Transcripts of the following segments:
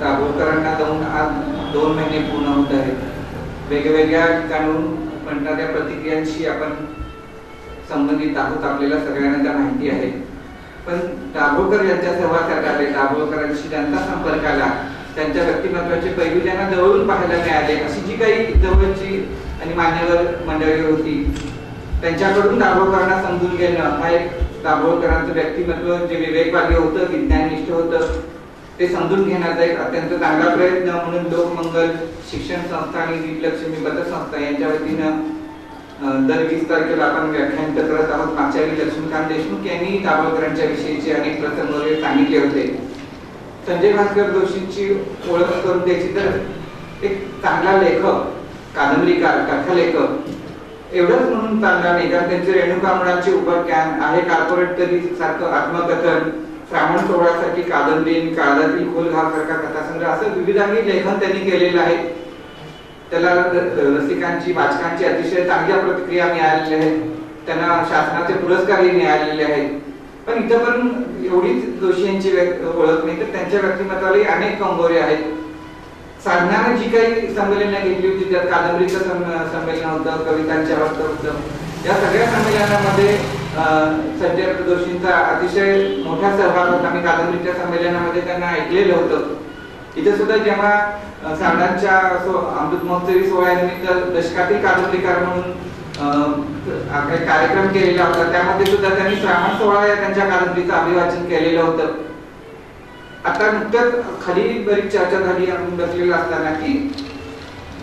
दाभोळकरांना जाऊन आज दोन महिने पूर्ण होत आहेत. वेगवेगळ्या ठिकाणून म्हणणाऱ्या प्रतिक्रियांशी आपण संबंधित आहोत. आपल्याला सगळ्यांना त्या माहिती आहे पण दाभोळकर यांच्या सहवासात आले. दाभोळकरांशी त्यांचा संपर्क आला त्यांच्या व्यक्तिमत्वाचे पैलू त्यांना जवळून पाहायला मिळाले अशी जी काही जवळची आणि मान्यवर मंडळी होती त्यांच्याकडून दाभोळकरांना समजून घेणं हा एक दाभोळकरांचं व्यक्तिमत्व जे विवेकवादी होतं विज्ञाननिष्ठ होतं ते समजून घेण्याचा एक अत्यंत चांगला प्रयत्न म्हणून लोकमंगल शिक्षण संस्था आणि दीपलक्ष्मी पतसंस्था यांच्या वतीनं दर वीस तारखेला आपण व्याख्यान करत आहोत. मागच्या लक्ष्मीकांत देशमुख यांनी दाभोळकरांच्या विषयीचे अनेक प्रसंग वगैरे सांगितले होते. संजय भास्कर जोशींची ओळख करून द्यायची तर एक चांगला लेखक कादंबरीकार कथालेखक एवढंच म्हणून चांगला नाही कारण त्यांचे रेणुका मुळांचे उपाख्यान आहे. कार्पोरेट तरी सारखं आत्मकथन श्रावण सोहळ्यासाठी कादंबरी काळातील खोलघाव सारखा कथासंग्रह असं विविधांगी लेखन त्यांनी केलेलं आहे. त्याला रसिकांची वाचकांची अतिशय चांगल्या प्रतिक्रिया मिळालेल्या आहेत. त्यांना शासनाचे पुरस्कारही मिळालेले आहेत. पण इथं पण एवढीच जोशी यांची व्यक्त- ओळख नाही तर त्यांच्या व्यक्तिमत्वालाही अनेक कंगोरे आहेत. साधनाने जी काही संमेलनं घेतली होती त्यात कादंबरीचं संमेलन होतं कवितांच्या वार्ता होतं. या सगळ्या संमेलनामध्ये संजय जोशींचा अतिशय मोठा सहभाग होता. मी कादंबरीच्या संमेलनामध्ये त्यांना ऐकलेलं होतं. इथे सुद्धा जेव्हा अं, असो अमृत महोत्सवी सोहळ्यानिमित्त दशकातील कादंबरीकार म्हणून आपले कार्यक्रम केलेला होता त्यामध्ये सुद्धा त्यांनी श्रावण सोहळा या त्यांच्या कादंबरीचं अभिवाचन केलेलं होतं. आता नुकतंच खाली बरीच चर्चा झाली आपण बसलेलो असताना की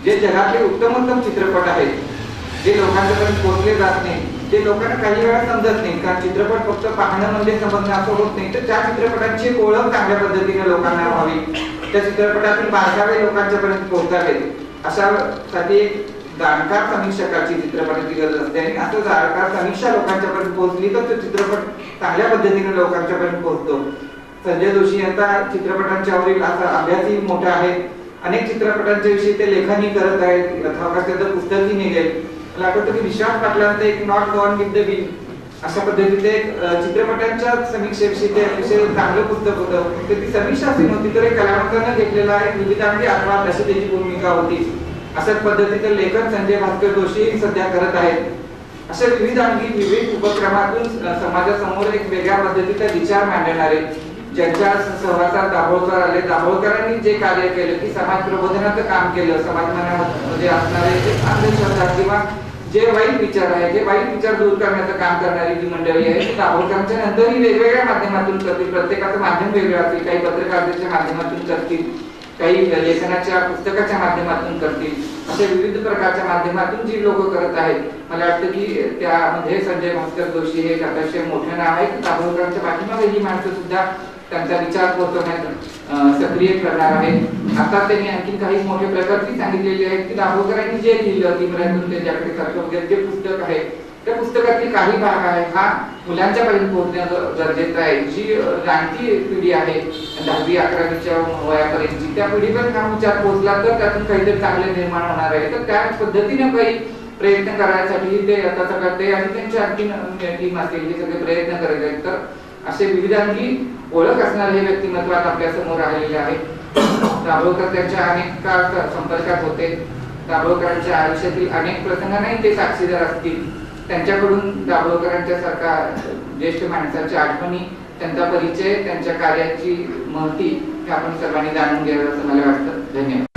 जे जगातले उत्तम उत्तम चित्रपट आहेत जे लोकांच्यापर्यंत पोहोचले जात नाही ते लोकांना काही वेळा समजत नाही. कारण चित्रपट फक्त पाहणं म्हणजे समजणं असं होत नाही. तर त्या चित्रपटांची ओळख चांगल्या पद्धतीने लोकांना व्हावी. त्या चित्रपटातील बारकावे लोकांच्यापर्यंत पोहोचावेत अशा साठी एक जाणकार समीक्षकाची चित्रपटाची गरज असते. आणि असं जाणकार समीक्षा लोकांच्यापर्यंत पोहोचली तर तो चित्रपट चांगल्या पद्धतीने लोकांच्यापर्यंत पोहोचतो. संजय जोशी यांचा चित्रपटांच्या वरील असा अभ्यासही मोठा आहे. अनेक चित्रपटांच्या विषयी ते लेखनही करत आहेत. पुस्तकही निघेल. मला आठवतं की विश्वास पाटलांचं एक not gone with the wind अशा पद्धतीचे चित्रपटांच्या समीक्षेविषयी ते अतिशय चांगलं पुस्तक होतं. तर ती समीक्षा अशी नव्हती तर एक कलावंतानं घेतलेला एक विविधांगी आत्मा अशी त्याची भूमिका होती. अशाच पद्धतीचं लेखन संजय भास्कर जोशी सध्या करत आहेत. अशा विविध अंगी विविध उपक्रमातून समाजासमोर एक वेगळ्या पद्धतीचा विचार मांडणारे ज्यांच्या सहवासात दाभोळकर आले दाभोळकरांनी जे कार्य केलं की समाज प्रबोधनाचं काम केलं समाज मनामध्ये असणारे जे अंधश्रद्धा किंवा जे वाईट विचार आहे जे वाईट विचार दूर करण्याचं काम करणारी जी मंडळी आहे ती दाभोळकरांच्या नंतरही वेगवेगळ्या माध्यमातून करतील. प्रत्येकाचं माध्यम वेगळं असेल काही पत्रकारितेच्या माध्यमातून करतील. काही लेखनाच्या पुस्तकाच्या माध्यमातून करतील. अशा विविध प्रकारच्या माध्यमातून जी लोक करत आहेत मला वाटतं की त्यामध्ये संजय भास्कर जोशी हे एक अतिशय मोठं नाव आहे. दाभोळकरांच्या पाठीमागे ही माणसं सुद्धा त्यांचा विचार पोहोचवण्यात सक्रिय करणार आहे. आता त्यांनी आणखी काही मोठे प्रकारची सांगितलेली आहेत की दाभोळकरांनी जे लिहिलं तिमऱ्यातून त्यांच्याकडे सारखं वगैरे जे पुस्तक आहे त्या पुस्तकातील काही भाग आहे हा मुलांच्या पर्यंत पोहोचणं गरजेचं आहे. जी जाणती पिढी आहे दहावी अकरावीच्या वयापर्यंतची त्या पिढीपर्यंत हा विचार पोहोचला तर त्यातून काहीतरी चांगले निर्माण होणार आहे. तर त्या पद्धतीने काही प्रयत्न करण्यासाठी ते आता सगळं ते आणि त्यांची आणखी टीम म्हणजे असेल हे सगळे प्रयत्न करत आहेत. तर असे विविधांगी ओळख असणारे हे व्यक्तिमत्व आपल्यासमोर आलेले आहे दाभोळकर त्यांच्या अनेक काळ संपर्कात होते. दाभोळकरांच्या आयुष्यातील अनेक प्रसंगांनाही ते साक्षीदार असतील. त्यांच्याकडून दाभोळकरांच्या सारखा ज्येष्ठ माणसाच्या आठवणी त्यांचा परिचय त्यांच्या कार्याची महती हे आपण सर्वांनी जाणून घ्यावं असं मला वाटतं. धन्यवाद.